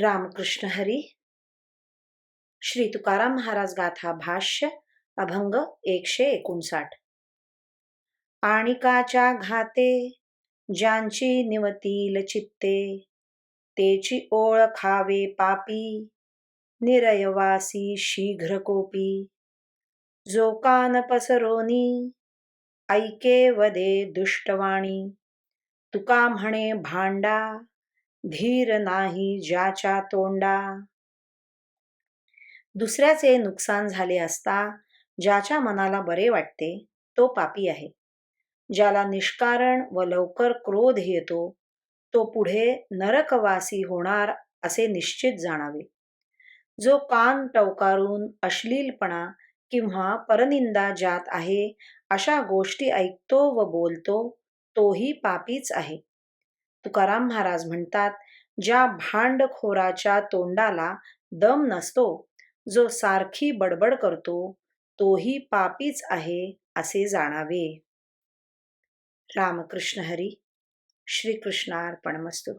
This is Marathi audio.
रामकृष्ण हरी। श्री तुकाराम महाराज गाथा भाष्य अभंग एकशे एकोणसाठ। आणिकाच्या घाते ज्यांची निवतील चित्ते तेची ओळखावे पापी निरयवासी शीघ्र कोपी। जो कान पसरोनी ऐके वदे दुष्टवाणी। तुका म्हणे भांडा धीर नाही ज्याच्या तोंडा. दुसऱ्याचे नुकसान झाले असता ज्याच्या मनाला बरे वाटते तो पापी आहे. ज्याला निष्कारण व लवकर क्रोध येतो तो पुढे नरकवासी होणार असे निश्चित जाणावे. जो कान टवकारून अश्लीलपणा किंवा परनिंदा जात आहे अशा गोष्टी ऐकतो व बोलतो तोही पापीच आहे. तुकाराम महाराज म्हणतात ज्या भांडखोराच्या तोंडाला दम नसतो जो सारखी बडबड करतो तोही पापीच आहे असे जाणावे. रामकृष्ण हरी श्रीकृष्णार्पणमस्तू.